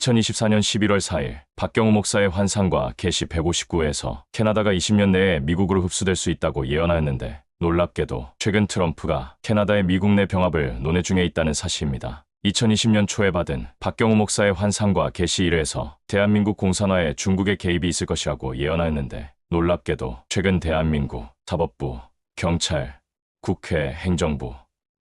2024년 11월 4일 박경호 목사의 환상과 게시 159에서 캐나다가 20년 내에 미국으로 흡수될 수 있다고 예언하였는데 놀랍게도 최근 트럼프가 캐나다의 미국 내 병합을 논의 중에 있다는 사실입니다. 2020년 초에 받은 박경호 목사의 환상과 게시 1회에서 대한민국 공산화에 중국의 개입이 있을 것이라고 예언하였는데 놀랍게도 최근 대한민국 사법부, 경찰, 국회, 행정부,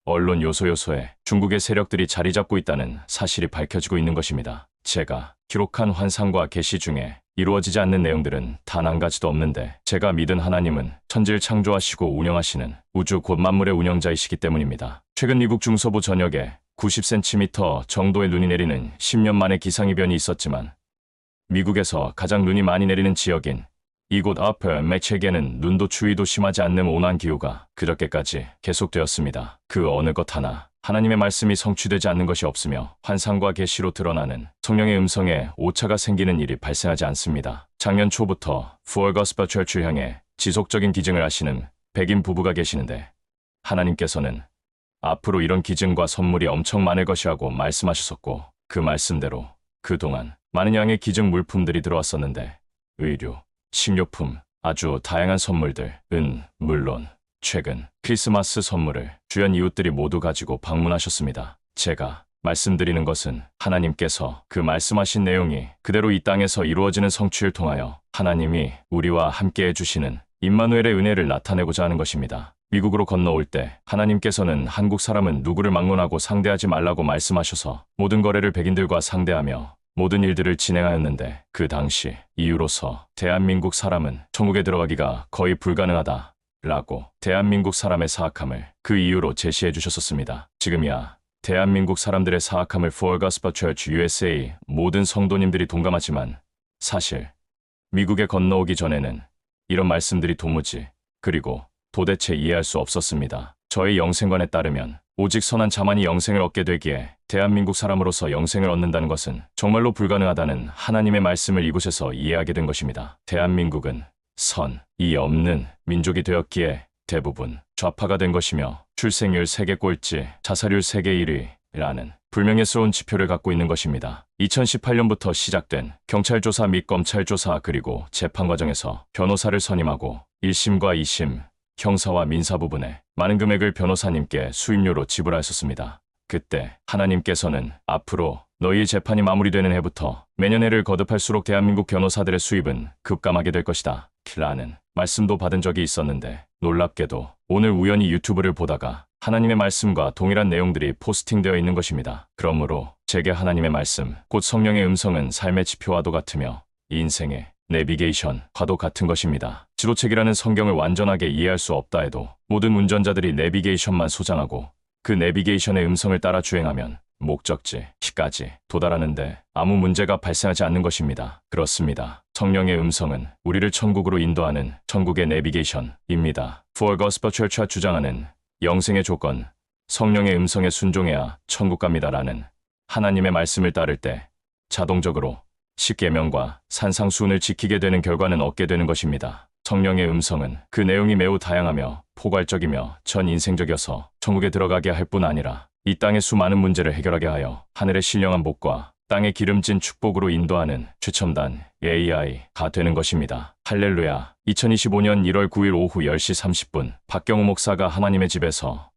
언론 요소요소에 중국의 세력들이 자리 잡고 있다는 사실이 밝혀지고 있는 것입니다. 제가 기록한 환상과 계시 중에 이루어지지 않는 내용들은 단 한 가지도 없는데 제가 믿은 하나님은 천지를 창조하시고 운영하시는 우주 곧 만물의 운영자이시기 때문입니다. 최근 미국 중서부 전역에 90cm 정도의 눈이 내리는 10년 만에 기상이변이 있었지만 미국에서 가장 눈이 많이 내리는 지역인 이곳 아퍼 매체계는 눈도 추위도 심하지 않는 온화한 기후가 그저께까지 계속되었습니다. 그 어느 것 하나 하나님의 말씀이 성취되지 않는 것이 없으며 환상과 계시로 드러나는 성령의 음성에 오차가 생기는 일이 발생하지 않습니다. 작년 초부터 푸얼 거스퍼 철출 향해 지속적인 기증을 하시는 백인 부부가 계시는데 하나님께서는 앞으로 이런 기증과 선물이 엄청 많을 것이라고 말씀하셨었고 그 말씀대로 그동안 많은 양의 기증 물품들이 들어왔었는데 의류, 식료품, 아주 다양한 선물들, 은, 물론 최근 크리스마스 선물을 주연 이웃들이 모두 가지고 방문하셨습니다. 제가 말씀드리는 것은 하나님께서 그 말씀하신 내용이 그대로 이 땅에서 이루어지는 성취를 통하여 하나님이 우리와 함께 해주시는 임마누엘의 은혜를 나타내고자 하는 것입니다. 미국으로 건너올 때 하나님께서는 한국 사람은 누구를 막론하고 상대하지 말라고 말씀하셔서 모든 거래를 백인들과 상대하며 모든 일들을 진행하였는데 그 당시 이유로서 대한민국 사람은 천국에 들어가기가 거의 불가능하다. 라고 대한민국 사람의 사악함을 그 이유로 제시해 주셨었습니다. 지금이야 대한민국 사람들의 사악함을 For Gospel Church USA 모든 성도님들이 동감하지만 사실 미국에 건너오기 전에는 이런 말씀들이 도무지 그리고 도대체 이해할 수 없었습니다. 저의 영생관에 따르면 오직 선한 자만이 영생을 얻게 되기에 대한민국 사람으로서 영생을 얻는다는 것은 정말로 불가능하다는 하나님의 말씀을 이곳에서 이해하게 된 것입니다. 대한민국은 선이 없는 민족이 되었기에 대부분 좌파가 된 것이며 출생률 세계 꼴찌, 자살률 세계 1위라는 불명예스러운 지표를 갖고 있는 것입니다. 2018년부터 시작된 경찰 조사 및 검찰 조사 그리고 재판 과정에서 변호사를 선임하고 1심과 2심, 형사와 민사 부분에 많은 금액을 변호사님께 수임료로 지불하였었습니다. 그때 하나님께서는 앞으로 너희의 재판이 마무리되는 해부터 매년 해를 거듭할수록 대한민국 변호사들의 수입은 급감하게 될 것이다. 라는 말씀도 받은 적이 있었는데 놀랍게도 오늘 우연히 유튜브를 보다가 하나님의 말씀과 동일한 내용들이 포스팅되어 있는 것입니다. 그러므로 제게 하나님의 말씀, 곧 성령의 음성은 삶의 지표와도 같으며 인생의 내비게이션 과도 같은 것입니다. 지도책이라는 성경을 완전하게 이해할 수 없다 해도 모든 운전자들이 내비게이션만 소장하고 그 내비게이션의 음성을 따라 주행하면 목적지까지 도달하는데 아무 문제가 발생하지 않는 것입니다. 그렇습니다. 성령의 음성은 우리를 천국으로 인도하는 천국의 내비게이션입니다. For Gospel Church가 주장하는 영생의 조건, 성령의 음성에 순종해야 천국 갑니다라는 하나님의 말씀을 따를 때 자동적으로 십계명과 산상수훈을 지키게 되는 결과는 얻게 되는 것입니다. 성령의 음성은 그 내용이 매우 다양하며 포괄적이며 전 인생적이어서 천국에 들어가게 할 뿐 아니라 이 땅의 수많은 문제를 해결하게 하여 하늘의 신령한 복과 땅의 기름진 축복으로 인도하는 최첨단 AI가 되는 것입니다. 할렐루야. 2025년 1월 9일 오후 10시 30분 박경호 목사가 하나님의 집에서